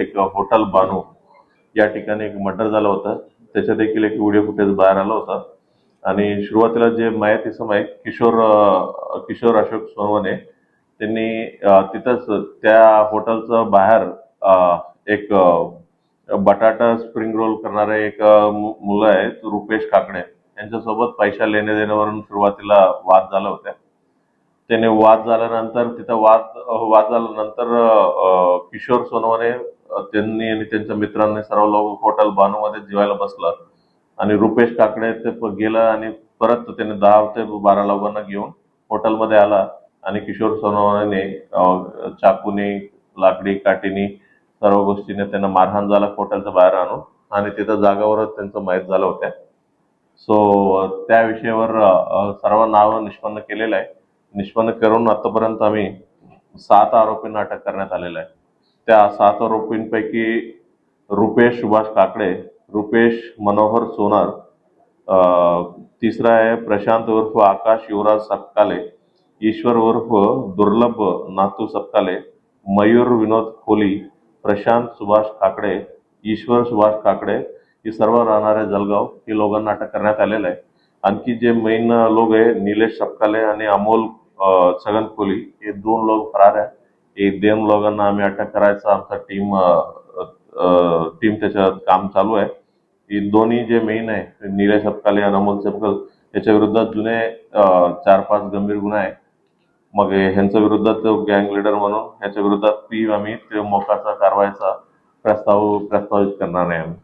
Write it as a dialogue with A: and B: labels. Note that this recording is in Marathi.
A: एक हॉटेल बानो. या ठिकाणी एक मर्डर झालं होतं. त्याच्या देखील एक व्हिडिओ फुटेज बाहेर आला होता. आणि सुरुवातीला जे माहिती इसम आहे किशोर किशोर अशोक सोनवणे त्यांनी तिथंच त्या हॉटेलचं बाहेर एक बटाटा स्प्रिंग रोल करणारे एक मुलं आहेत रुपेश काकडे. यांच्यासोबत पैसा लेणे देण्यावरून सुरुवातीला वाद झाला होता. त्याने वाद झाल्यानंतर तिथं वाद वाद झाल्यानंतर किशोर सोनवणे त्यांनी आणि त्यांच्या मित्रांनी सर्व लोक हॉटेल बानूमध्ये जेवायला बसलं आणि रुपेश काकडे ते गेला गेलं आणि परत त्याने दहा ते बारा लोकांना घेऊन हॉटेलमध्ये आला. आणि किशोर सोनवणे चाकूने लाकडी काठीनी सर्व गोष्टीने त्यांना मारहाण झाला हॉटेलच्या बाहेर आणून. आणि तिथं जागावरच त्यांचं माहीत झालं होत्या सो त्या विषयावर सर्व नावं निष्पन्न केलेलं आहे. निष्पन्न करून आतापर्यंत आम्ही सात आरोपींना अटक करण्यात आलेलं आहे. त्या सात आरोपींपैकी रुपेश सुभाष काकडे रुपेश मनोहर सोनार तिसरा आहे प्रशांत उर्फ आकाश युवराज सपकाले ईश्वर उर्फ दुर्लभ नातू सपकाले मयूर विनोद खोली प्रशांत सुभाष काकडे ईश्वर सुभाष काकडे ही सर्व राहणारे जलगाव ही लोकांना अटक करण्यात आलेलं आहे. आणखी जे मेन लोक आहे निलेश सपकाले आणि अमोल छगन खोली हे दोन लोक फरार आहेत. हे दोन लोकांना आम्ही अटक करायचा. आमचा टीम टीम त्याच्यात काम चालू आहे. ही दोन्ही जे मेन आहे निलेश सपकाले आणि अमोल सपकाल याच्या विरुद्ध जुने चार पाच गंभीर गुन्हे आहे मग ह्यांच्या विरुद्धात गँग लीडर म्हणून ह्याच्या विरुद्धात ती आम्ही ते मोकाचा कारवाईचा प्रस्ताव प्रस्तावित करणार आहे आम्ही.